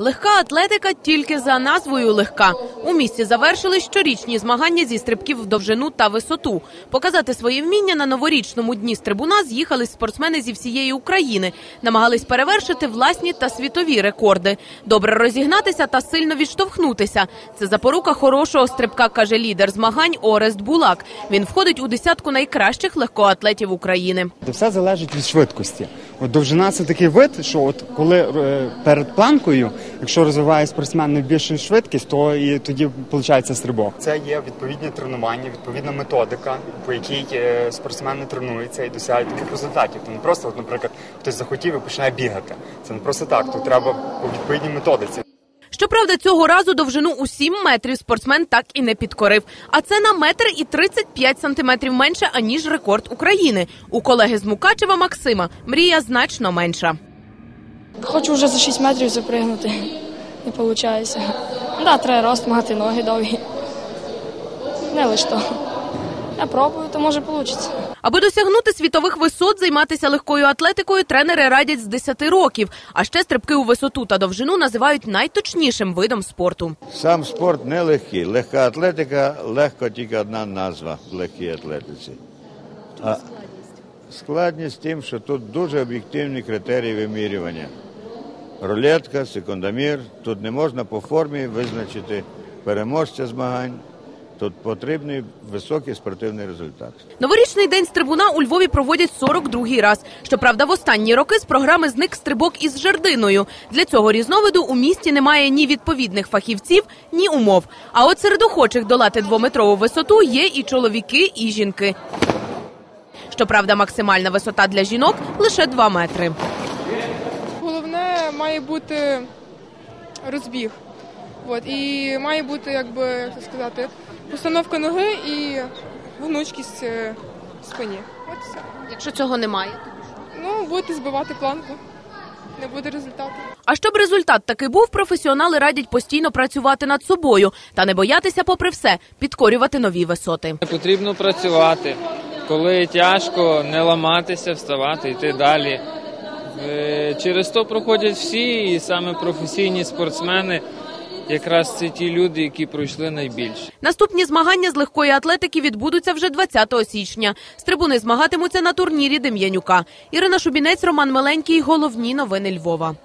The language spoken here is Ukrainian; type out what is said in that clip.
Легка атлетика тільки за назвою легка. У місті завершили щорічні змагання зі стрибків в довжину та висоту. Показати свої вміння на новорічному дні стрибуна з'їхались спортсмени зі всієї України. Намагались перевершити власні та світові рекорди. Добре розігнатися та сильно відштовхнутися. Це запорука хорошого стрибка, каже лідер змагань Орест Булак. Він входить у десятку найкращих легкоатлетів України. Все залежить від швидкості. Довжина це такий вид, що от коли е, перед планкою, якщо розвиває спортсмен найбільшу швидкість, то і тоді виходить стрибок. Це є відповідні тренування, відповідна методика, по якій е, спортсмени тренуються і досягають таких результатів. То не просто, от, наприклад, хтось захотів і починає бігати. Це не просто так. Тут треба по відповідній методиці. Щоправда, цього разу довжину у 7 метрів спортсмен так і не підкорив. А це на метр і 35 сантиметрів менше, аніж рекорд України. У колеги з Мукачева Максима мрія значно менша. Хочу вже за 6 метрів запригнути. Не виходить. Да, треба рост мати, ноги довгі. Не лише то. Я пробую, то може вийде. Аби досягнути світових висот, займатися легкою атлетикою тренери радять з 10 років. А ще стрибки у висоту та довжину називають найточнішим видом спорту. Сам спорт нелегкий. Легка атлетика, легко тільки одна назва в легкій атлетиці. А складність тим, що тут дуже об'єктивні критерії вимірювання. Рулетка, секундомір. Тут не можна по формі визначити переможця змагань. Тут потрібний високий спортивний результат. Новорічний день стрибуна у Львові проводять 42-й раз. Щоправда, в останні роки з програми зник стрибок із жердиною. Для цього різновиду у місті немає ні відповідних фахівців, ні умов. А от серед охочих долати двометрову висоту є і чоловіки, і жінки. Щоправда, максимальна висота для жінок лише 2 метри. Головне має бути розбіг. От, і має бути, якби, як це сказати, постановка ноги і гнучкість е, в спині. От все. Якщо цього немає. Ну, будете збивати планку, не буде результату. А щоб результат такий був, професіонали радять постійно працювати над собою та не боятися, попри все, підкорювати нові висоти. Потрібно працювати. Коли тяжко, не ламатися, вставати, йти далі. Е, Через то проходять всі, і саме професійні спортсмени, якраз це ті люди, які пройшли найбільше. Наступні змагання з легкої атлетики відбудуться вже 20 січня. Стрибуни змагатимуться на турнірі Дем'янюка. Ірина Шубінець, Роман Миленький. Головні новини Львова.